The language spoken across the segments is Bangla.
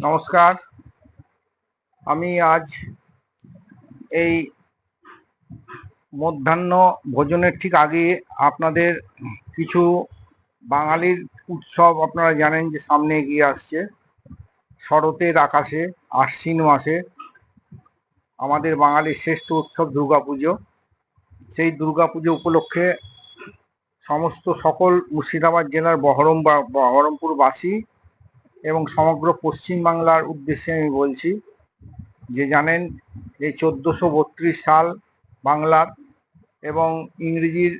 নমস্কার। আমি আজ এই মধ্যাহ্ন ভোজনের ঠিক আগে আপনাদের কিছু বাঙালির উৎসব আপনারা জানেন যে সামনে এগিয়ে আসছে। শরতের আকাশে, আশ্বিন মাসে আমাদের বাঙালির শ্রেষ্ঠ উৎসব দুর্গাপুজো। সেই দুর্গাপুজো উপলক্ষে সমস্ত সকল মুর্শিদাবাদ জেলার বহরম বহরমপুরবাসী এবং সমগ্র পশ্চিম বাংলার উদ্দেশ্যে আমি বলছি যে জানেন, এই চোদ্দোশো বত্রিশ সাল বাংলার এবং ইংরেজির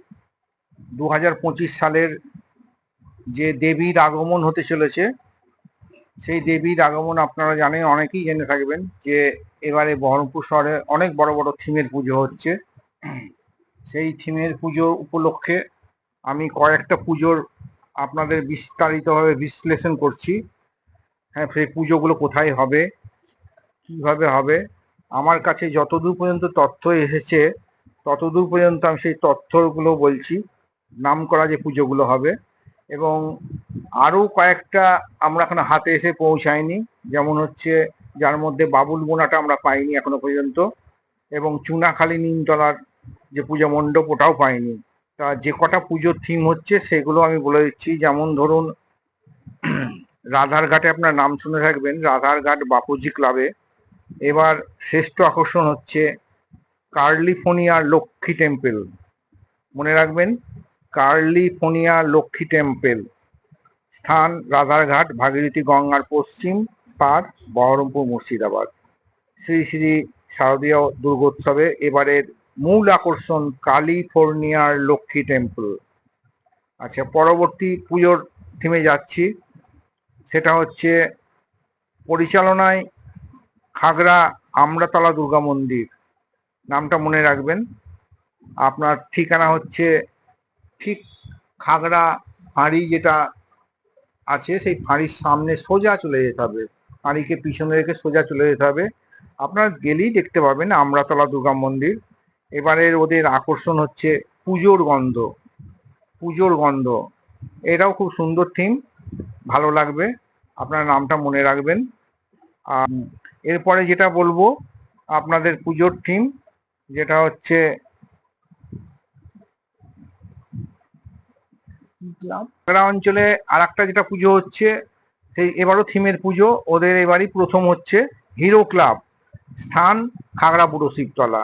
দু হাজার পঁচিশ সালের যে দেবীর আগমন হতে চলেছে, সেই দেবীর আগমন আপনারা জানেন, অনেকেই জেনে থাকবেন যে এবারে বহরমপুর শহরে অনেক বড় বড় থিমের পুজো হচ্ছে। সেই থিমের পুজো উপলক্ষে আমি কয়েকটা পুজোর আপনাদের বিস্তারিতভাবে বিশ্লেষণ করছি। হ্যাঁ সেই পুজোগুলো কোথায় হবে? কীভাবে হবে? আমার কাছে যতদূর পর্যন্ত তথ্য এসেছে, ততদূর পর্যন্ত আমি সেই তথ্যগুলো বলছি। নাম করা যে পুজোগুলো হবে এবং আরও কয়েকটা আমরা এখন হাতে এসে পৌঁছায়নি। যেমন হচ্ছে, যার মধ্যে বাবুল বোনাটা আমরা পাইনি এখনও পর্যন্ত এবং চুনাখালী নিমতলার যে পূজা মণ্ডপ ওটাও পাইনি। তা যে কটা পুজোর থিম হচ্ছে সেগুলো আমি বলে দিচ্ছি। যেমন ধরুন রাধারঘাটে আপনার নাম শুনে থাকবেন, রাধারঘাট বাপুজি ক্লাবে এবার শ্রেষ্ঠ আকর্ষণ হচ্ছে কার্লিফোনিয়া লক্ষ্মী টেম্পল মনে রাখবেন, কার্লিফোনিয়া লক্ষ্মী টেম্পল স্থান রাধারঘাট, ভাগীরথী গঙ্গার পশ্চিম পার, বহরমপুর মুর্শিদাবাদ। শ্রী শ্রী শারদীয় দুর্গোৎসবে এবারের মূল আকর্ষণ ক্যালিফোর্নিয়ার লক্ষ্মী টেম্পল আচ্ছা পরবর্তী পুজোর থিমে যাচ্ছি। সেটা হচ্ছে পরিচালনায় খাগড়া আমরাতলা দুর্গা মন্দির। নামটা মনে রাখবেন। আপনার ঠিকানা হচ্ছে ঠিক খাগড়া ফাঁড়ি যেটা আছে, সেই ফাঁড়ির সামনে সোজা চলে যেতে হবে। ফাঁড়িকে পিছনে রেখে সোজা চলে যেতে হবে। আপনার গেলেই দেখতে পাবেন আমরাতলা দুর্গা মন্দির। এবারের ওদের আকর্ষণ হচ্ছে পুজোর গন্ধ। পুজোর গন্ধ। এটাও খুব সুন্দর থিম ভালো লাগবে। আপনার নামটা মনে রাখবেন। আর এরপরে যেটা বলব, আপনাদের পুজোর থিম যেটা হচ্ছে অঞ্চলে আর একটা যেটা পুজো হচ্ছে, সেই এবারও থিমের পুজো। ওদের এবারই প্রথম হচ্ছে হিরো ক্লাব স্থান খাগড়াপুরো শিবতলা।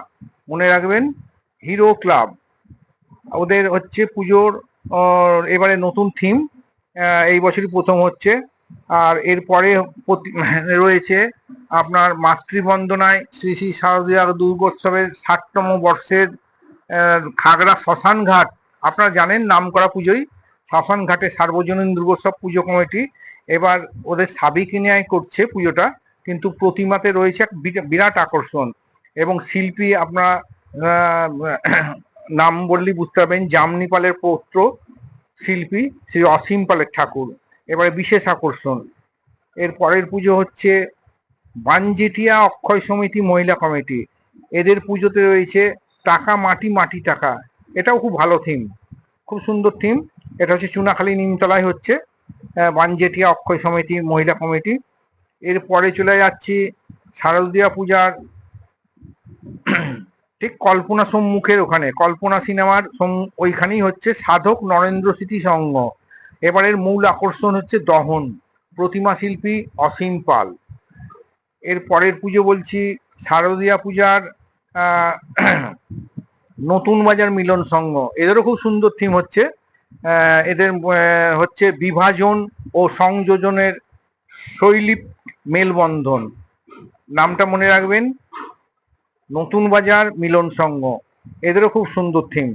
মনে রাখবেন হিরো ক্লাব ওদের হচ্ছে পুজোর এবারে নতুন থিম এই বছরই প্রথম হচ্ছে। আর এরপরে প্রতি- রয়েছে আপনার মাতৃবন্দনায় শ্রী শ্রী শারদীয় দুর্গোৎসবের ষাটতম বর্ষের খাগড়া শ্মশান ঘাট। আপনারা জানেন নাম করা পুজোই শ্মশান ঘাটে সার্বজনীন দুর্গোৎসব পুজো কমিটি এবার ওদের সাবিকিনিয়ায় করছে পুজোটা, কিন্তু প্রতিমাতে রয়েছে এক বিরাট আকর্ষণ এবং শিল্পী আপনার নাম বললেই বুঝতে পারবেন, জামনিপালের পৌত্র শিল্পী শ্রী অসীম পালের ঠাকুর, এবারে বিশেষ আকর্ষণ। এর পরের পুজো হচ্ছে বানজেটিয়া অক্ষয় সমিতি মহিলা কমিটি। এদের পুজোতে রয়েছে টাকা, মাটি মাটি টাকা। এটাও খুব ভালো থিম খুব সুন্দর থিম এটা হচ্ছে চুনাখালী নিমতলায় হচ্ছে বানজেটিয়া অক্ষয় সমিতি মহিলা কমিটি। এরপরে চলে যাচ্ছি শারদীয়া পূজার ঠিক কল্পনা সম্মুখের ওখানে, কল্পনা সিনেমার ওইখানেই হচ্ছে সাধক নরেন্দ্র স্মৃতি সংঘ। এবারের মূল আকর্ষণ হচ্ছে দহন, প্রতিমা শিল্পী অসীম পাল। এর পরের পুজো বলছি শারদীয়া পূজার নতুন বাজার মিলন সংঘ। এদেরও খুব সুন্দর থিম হচ্ছে এদের হচ্ছে বিভাজন ও সংযোজনের শৈলী মেলবন্ধন। নামটা মনে রাখবেন নতুন বাজার, মিলন সংঘ এদেরও খুব সুন্দর থিম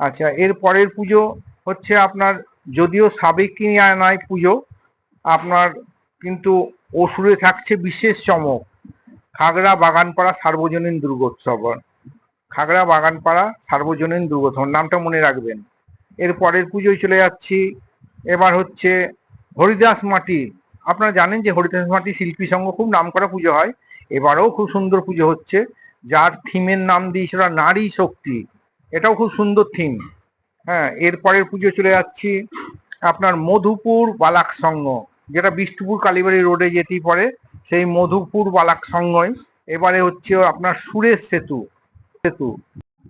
আচ্ছা এর পরের পুজো হচ্ছে আপনার যদিও সাবেক কিনে নয় পুজো, আপনার কিন্তু অসুরে থাকছে বিশেষ চমক। খাগড়া বাগানপাড়া সার্বজনীন দুর্গোৎসব খাগড়া বাগানপাড়া সার্বজনীন দুর্গোৎসব নামটা মনে রাখবেন। এর পরের পুজোয় চলে যাচ্ছি। এবার হচ্ছে হরিদাস মাটি। আপনারা জানেন যে হরিদাস মাটি শিল্পী সংঘ খুব নামকরা পুজো হয়। এবারেও খুব সুন্দর পুজো হচ্ছে। যার থিমের নাম দিয়েছিল নারী শক্তি। এটাও খুব সুন্দর থিম হ্যাঁ এরপরের পুজো চলে যাচ্ছি আপনার মধুপুর বালাক সংঘ যেটা বিষ্ণুপুর কালীবাড়ি রোডে যেতেই পড়ে সেই মধুপুর বালাক সংঘয় এবারে হচ্ছে আপনার সুরেশ সেতু। সেতু।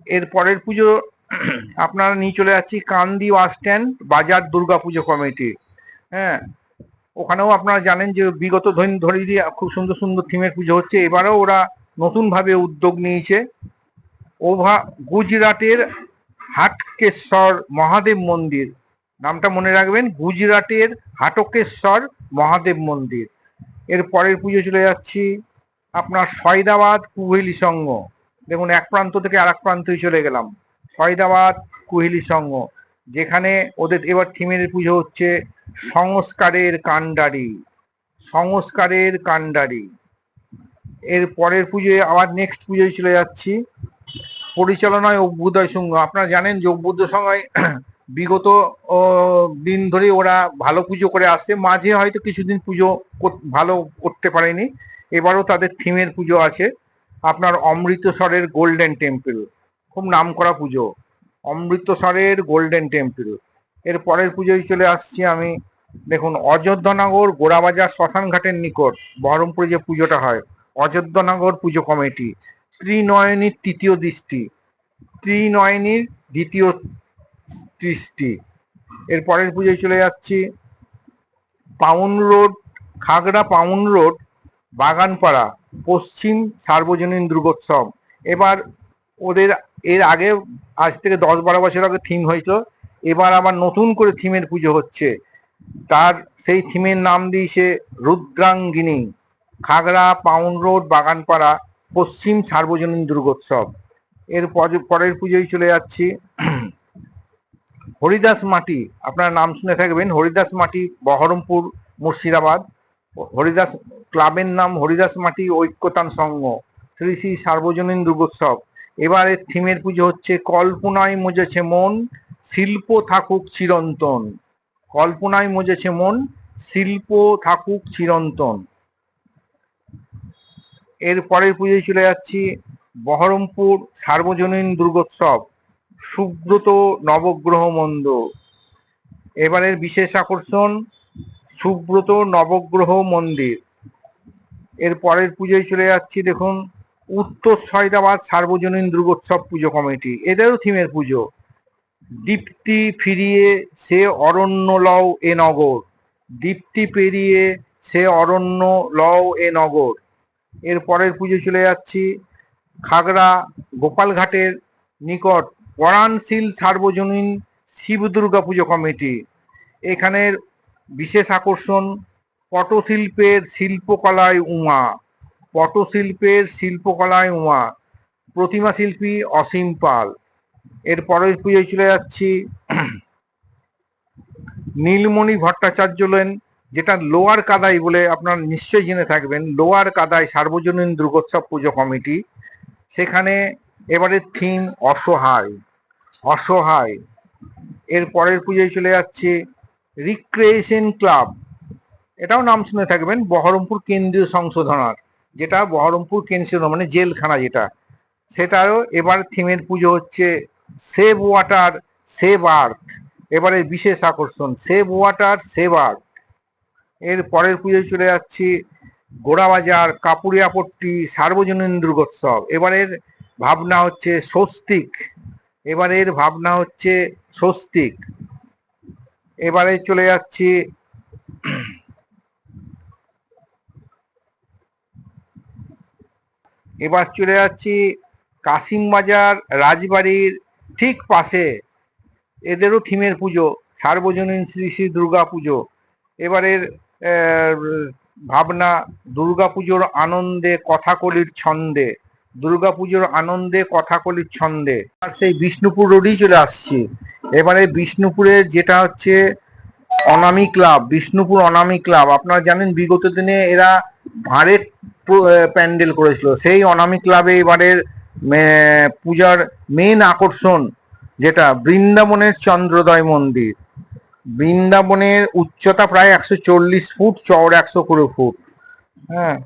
এর পরের পুজো আপনারা নিয়ে চলে যাচ্ছি কান্দি বাস স্ট্যান্ড, বাজার দুর্গা পুজো কমিটি। হ্যাঁ ওখানেও আপনারা জানেন যে বিগত ধরে দিয়ে খুব সুন্দর সুন্দর থিমের পুজো হচ্ছে। এবারেও ওরা নতুন ভাবে উদ্যোগ নিয়েছে। ওভা গুজরাটের হাটকেশ্বর মহাদেব মন্দির। নামটা মনে রাখবেন, গুজরাটের হাটকেশ্বর মহাদেব মন্দির। এর পরের পুজো চলে যাচ্ছি আপনার সয়দাবাদ কুহেলি সংঘ। দেখুন, এক প্রান্ত থেকে আর এক প্রান্তই চলে গেলাম। সয়দাবাদ কুহেলি সংঘ, যেখানে ওদের এবার থিমের পুজো হচ্ছে সংস্কারের কাণ্ডারি। সংস্কারের কাণ্ডারি। এর পরের পুজোয় আবার নেক্সট পুজোয় চলে যাচ্ছি। পরিচালনায় অভ্যুদয় সংঘ আপনারা জানেন যে অভ্যুদয় সংঘয় বিগত দিন ধরে ওরা ভালো পুজো করে আসছে। মাঝে হয়তো কিছুদিন পুজো কর- ভালো করতে পারেনি। এবারও তাদের থিমের পুজো আছে। আপনার অমৃতসরের গোল্ডেন টেম্পল খুব নামকরা পুজো। অমৃতসরের গোল্ডেন টেম্পল এর পরের পুজোয় চলে আসছি আমি। দেখুন, অযোধ্যানগর গোড়াবাজার শ্মশানঘাটের নিকট, বহরমপুরে যে পুজোটা হয় অযোধ্যানগর পুজো কমিটি, ত্রিনয়নীর তৃতীয় দৃষ্টি, ত্রিনয়নীর দ্বিতীয় দৃষ্টি। এর পরের পুজোয় চলে যাচ্ছি। পাউন রোড, খাগড়া পাউন রোড, বাগানপাড়া, পশ্চিম সার্বজনীন দুর্গোৎসব। এবার ওদের, এর আগে, আজ থেকে দশ বারো বছর আগে থিম হয়েছিল। এবার আবার নতুন করে থিমের পুজো হচ্ছে। তার সেই থিমের নাম দিয়েছে রুদ্রাঙ্গিনী। খাগড়া, পাউন রোড, বাগানপাড়া, পশ্চিম সার্বজনীন দুর্গোৎসব। এর পর- পরের পুজোয় চলে যাচ্ছি। হরিদাস মাটি, আপনার নাম শুনে থাকবেন, হরিদাস মাটি, বহরমপুর, মুর্শিদাবাদ। হরিদাস ক্লাবের নাম হরিদাস মাটি ঐক্যতান সংঘ, শ্রী শ্রী সার্বজনীন দুর্গোৎসব। এবারে থিমের পুজো হচ্ছে, কল্পনায় মজেছে মন, শিল্প থাকুক চিরন্তন। কল্পনায় মজেছে মন, শিল্প থাকুক চিরন্তন। এর পরের পুজোয় চলে যাচ্ছি বহরমপুর সার্বজনীন দুর্গোৎসব, সুব্রত নবগ্রহ মন্দ এবারের বিশেষ আকর্ষণ সুব্রত নবগ্রহ মন্দির। এর পরের পুজোয় চলে যাচ্ছি, দেখুন, উত্তর সয়দাবাদ সার্বজনীন দুর্গোৎসব পুজো কমিটি। এদেরও থিমের পুজো। দীপ্তি ফিরিয়ে সে অরণ্য লও এ নগর। দীপ্তি পেরিয়ে সে অরণ্য লও এ নগর। এর পরের পুজো চলে যাচ্ছি খাগড়া গোপালঘাটের নিকট পরাণশীল সার্বজনীন শিব দুর্গা পুজো কমিটি। এখানের বিশেষ আকর্ষণ পটশিল্পের শিল্পকলায় উমা, পটশিল্পের শিল্পকলায় উমা, প্রতিমা শিল্পী অসীম পাল। এর পরের পুজোয় চলে যাচ্ছি নীলমণি ভট্টাচার্য লেন যেটা লোয়ার কাদাই বলে আপনারা নিশ্চয়ই জেনে থাকবেন, লোয়ার কাদাই সার্বজনীন দুর্গোৎসব পুজো কমিটি, সেখানে এবারে থিম অসহায় অসহায়। এর পরের পুজোয় চলে যাচ্ছে রিক্রিয়েশন ক্লাব। এটাও নাম শুনে থাকবেন, বহরমপুর কেন্দ্রীয় সংশোধনার, যেটা বহরমপুর কেন্দ্রীয় মানে জেলখানা যেটা। সেটারও এবার থিমের পুজো হচ্ছে সেভ ওয়াটার, সেভ আর্থ। এবারে বিশেষ আকর্ষণ, সেভ ওয়াটার, সেভ আর্থ। এর পরের পুজোয় চলে যাচ্ছি গোড়াবাজার কাপুরিয়াপট্টি সার্বজনীন দুর্গোৎসব। এবারের ভাবনা হচ্ছে স্বস্তিক। এবারের ভাবনা হচ্ছে স্বস্তিক। এবারে চলে যাচ্ছি এবার চলে যাচ্ছি কাশিমবাজার রাজবাড়ির ঠিক পাশে। এদেরও থিমের পুজো, সার্বজনীন শ্রী শ্রী দুর্গা পুজো। এবারের ভাবনা, দুর্গাপুজোর আনন্দে কথাকলির ছন্দে, দুর্গাপুজোর আনন্দে কথাকলির ছন্দে। আর সেই বিষ্ণুপুর রোডেই চলে আসছি। এবারে বিষ্ণুপুরের যেটা হচ্ছে অনামি ক্লাব, বিষ্ণুপুর অনামি ক্লাব। আপনারা জানেন বিগত দিনে এরা ভাঁড়ের প্যান্ডেল করেছিল। সেই অনামি ক্লাবে এবারের পূজার মেন আকর্ষণ যেটা বৃন্দাবনের চন্দ্রোদয় মন্দির। বৃন্দাবনের উচ্চতা প্রায় একশো চল্লিশ ফুট, চওড় একশো কুড়ি ফুট। হ্যাঁ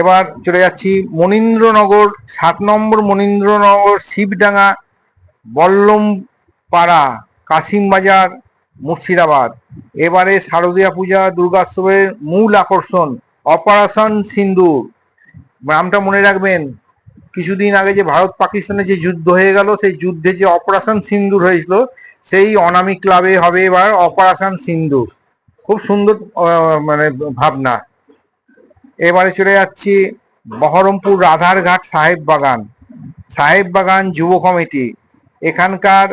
এবার চলে যাচ্ছি মনীন্দ্রনগর, সাত নম্বর মনীন্দ্রনগর, শিবডাঙ্গা বল্লম পাড়া কাশিমবাজার, মুর্শিদাবাদ। এবারে শারদীয়া পূজা দুর্গোৎসবের মূল আকর্ষণ, অপারেশন সিন্দুর। নামটা মনে রাখবেন, কিছুদিন আগে যে ভারত পাকিস্তানে যে যুদ্ধ হয়ে গেল, সেই যুদ্ধে যে অপারেশন সিন্দুর হয়েছিল সেই অনামিক ক্লাবে হবে এবার অপারেশন সিন্দুর। খুব সুন্দর মানে ভাবনা। এবারে চলে যাচ্ছি বহরমপুর রাধারঘাট সাহেব বাগান। সাহেব বাগান যুব কমিটি। এখানকার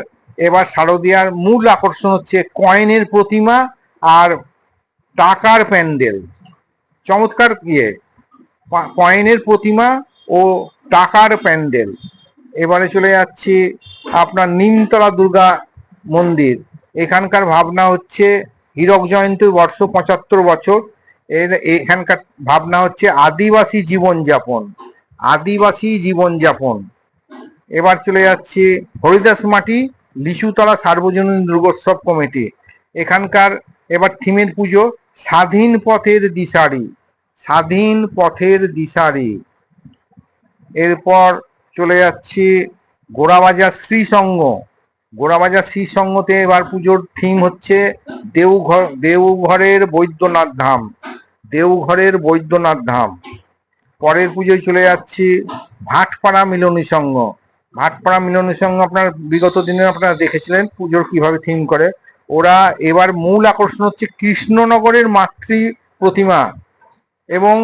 এবার শারদিয়ার মূল আকর্ষণ হচ্ছে কয়েনের প্রতিমা আর টাকার প্যান্ডেল। চমৎকার ইয়ে। কয়েনের প্রতিমা ও টাকার প্যান্ডেল। এবারে চলে যাচ্ছি আপনার নিমতলা দুর্গা মন্দির। এখানকার ভাবনা হচ্ছে হীরক জয়ন্তী বর্ষ পঁচাত্তর বছর। এর এখানকার ভাবনা হচ্ছে আদিবাসী জীবনযাপন। আদিবাসী জীবনযাপন। এবার চলে যাচ্ছে হরিদাস মাটি, লিচুতলা সার্বজনীন দুর্গোৎসব কমিটি। এখানকার এবার থিমের পুজো, স্বাধীন পথের দিশারি। স্বাধীন পথের দিশারি। এরপর চলে যাচ্ছি গোড়াবাজার শ্রীসঙ্গ। গোড়াবাজার শ্রীসঙ্গতে এবার পুজোর থিম হচ্ছে দেওঘর দেওঘরের বৈদ্যনাথ ধাম দেওঘরের বৈদ্যনাথ ধাম। পরের পুজোয় চলে যাচ্ছি ভাটপাড়া মিলনী সংঘ ভাটপাড়া মিলনী সংঘ আপনার বিগত দিনে আপনারা দেখেছিলেন পুজোর কীভাবে থিম করে। ওরা এবার মূল আকর্ষণ হচ্ছে কৃষ্ণনগরের মাতৃ প্রতিমা এবং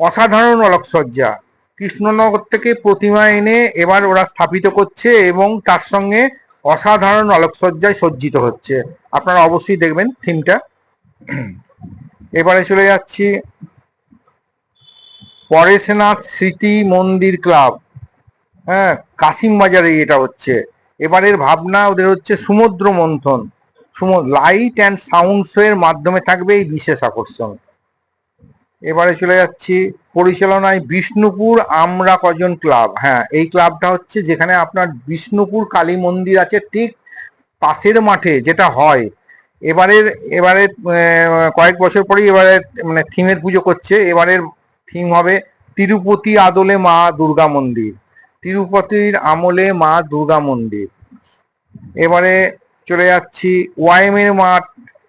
অসাধারণ আলোকসজ্জা কৃষ্ণনগর থেকে প্রতিমা এনে এবার ওরা স্থাপিত করছে এবং তার সঙ্গে অসাধারণ আলোকসজ্জায় সজ্জিত হচ্ছে। আপনারা অবশ্যই দেখবেন থিমটা। এবারে চলে যাচ্ছি পরেশনাথ স্মৃতি মন্দির ক্লাব। হ্যাঁ কাশিম বাজারে এটা হচ্ছে। এবারের ভাবনা ওদের হচ্ছে সমুদ্র মন্থন। লাইট অ্যান্ড সাউন্ড শো এর মাধ্যমে থাকবে এই বিশেষ আকর্ষণ। এবারে চলে যাচ্ছি পরিচালনায় বিষ্ণুপুর আমরা কজন ক্লাব? হ্যাঁ এই ক্লাবটা হচ্ছে যেখানে আপনার বিষ্ণুপুর কালী মন্দির আছে ঠিক পাশের মাঠে যেটা হয়। এবারের, এবারে কয়েক বছর পরেই এবারে মানে থিমের পুজো করছে। এবারের থিম হবে তিরুপতি আদলে মা দুর্গা মন্দির। তিরুপতির আমলে মা দুর্গা মন্দির। এবারে চলে যাচ্ছি ওয়াইমের মাঠ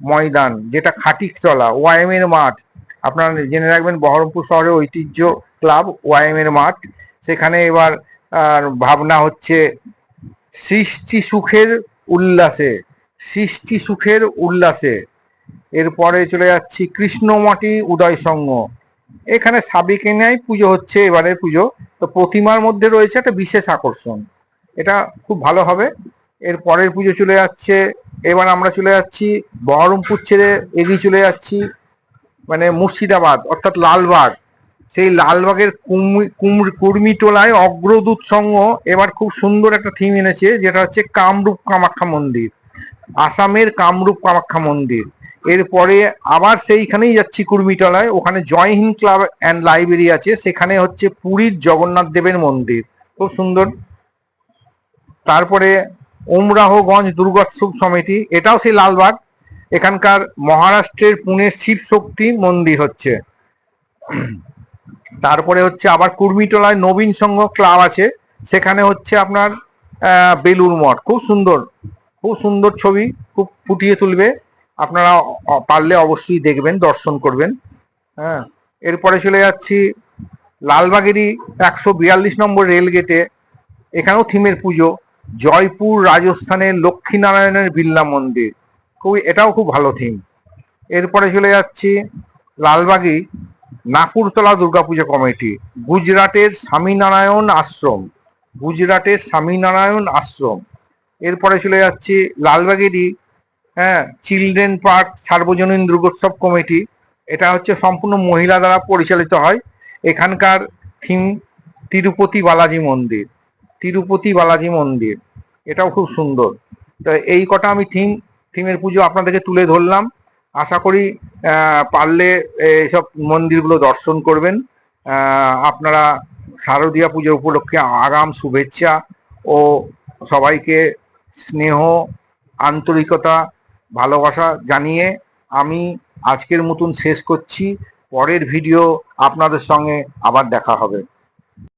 ময়দান, যেটা খাটিকতলা, ওয়াইমের মাঠ। আপনারা জেনে রাখবেন, বহরমপুর শহরের ঐতিহ্য ক্লাব ওয়াইমের মাঠ। সেখানে এবার, আর ভাবনা হচ্ছে সৃষ্টি সুখের উল্লাসে, সৃষ্টি সুখের উল্লাসে। এরপরে চলে যাচ্ছি কৃষ্ণমাটি উদয় সংঘ। এখানে সাবিকেনিয়ায় পুজো হচ্ছে, এবারের পুজো। তো প্রতিমার মধ্যে রয়েছে একটা বিশেষ আকর্ষণ। এটা খুব ভালো হবে। এর পরের পুজো চলে যাচ্ছে, এবার আমরা চলে যাচ্ছি বহরমপুর ছেড়ে এগিয়ে চলে যাচ্ছি মানে মুর্শিদাবাদ, অর্থাৎ লালবাগ। সেই লালবাগের কুম- কুর্মিটোলায় অগ্রদূত সংঘ এবার খুব সুন্দর একটা থিম এনেছে, যেটা হচ্ছে কামরূপ কামাখ্যা মন্দির, আসামের কামরূপ কামাখ্যা মন্দির। এরপরে আবার সেইখানেই যাচ্ছি কুর্মিটলায়, ওখানে Jai Hind club and library আছে, সেখানে হচ্ছে পুরীর জগন্নাথ দেবের মন্দির, খুব সুন্দর। তারপরে ওমরাহগঞ্জ দুর্গোৎসব সমিতি, এটাও সেই লালবাগ এখানকার মহারাষ্ট্রের পুনের শিব শক্তি মন্দির হচ্ছে। তারপরে হচ্ছে আবার কুর্মিটলায় নবীন সংঘ ক্লাব আছে। সেখানে হচ্ছে আপনার বেলুর মঠ। খুব সুন্দর খুব সুন্দর ছবি, খুব ফুটিয়ে তুলবে। আপনারা পারলে অবশ্যই দেখবেন, দর্শন করবেন। হ্যাঁ এরপরে চলে যাচ্ছি লালবাগেরই একশো বিয়াল্লিশ নম্বর রেল গেটে। এখানেও থিমের পুজো। জয়পুর রাজস্থানের লক্ষ্মীনারায়ণের বিল্লা মন্দির। খুবই, এটাও খুব ভালো থিম এরপরে চলে যাচ্ছি লালবাগি নাকুরতলা দুর্গাপূজা কমিটি, গুজরাটের স্বামীনারায়ণ আশ্রম, গুজরাটের স্বামীনারায়ণ আশ্রম। এরপরে চলে যাচ্ছি লালবাগেরই হ্যাঁ চিলড্রেন পার্ক সার্বজনীন দুর্গোৎসব কমিটি, এটা হচ্ছে সম্পূর্ণ মহিলা দ্বারা পরিচালিত হয়। এখানকার থিম তিরুপতি বালাজি মন্দির, তিরুপতি বালাজি মন্দির, এটাও খুব সুন্দর। তো এই কটা আমি থিম থিমের পুজো আপনাদেরকে তুলে ধরলাম। আশা করি পারলে এইসব মন্দিরগুলো দর্শন করবেন। আপনারা শারদীয়া পুজো উপলক্ষে আগাম শুভেচ্ছা ও সবাইকে স্নেহ, আন্তরিকতা, ভালোবাসা জানিয়ে আমি আজকের মতন শেষ করছি। পরের ভিডিও আপনাদের সঙ্গে আবার দেখা হবে।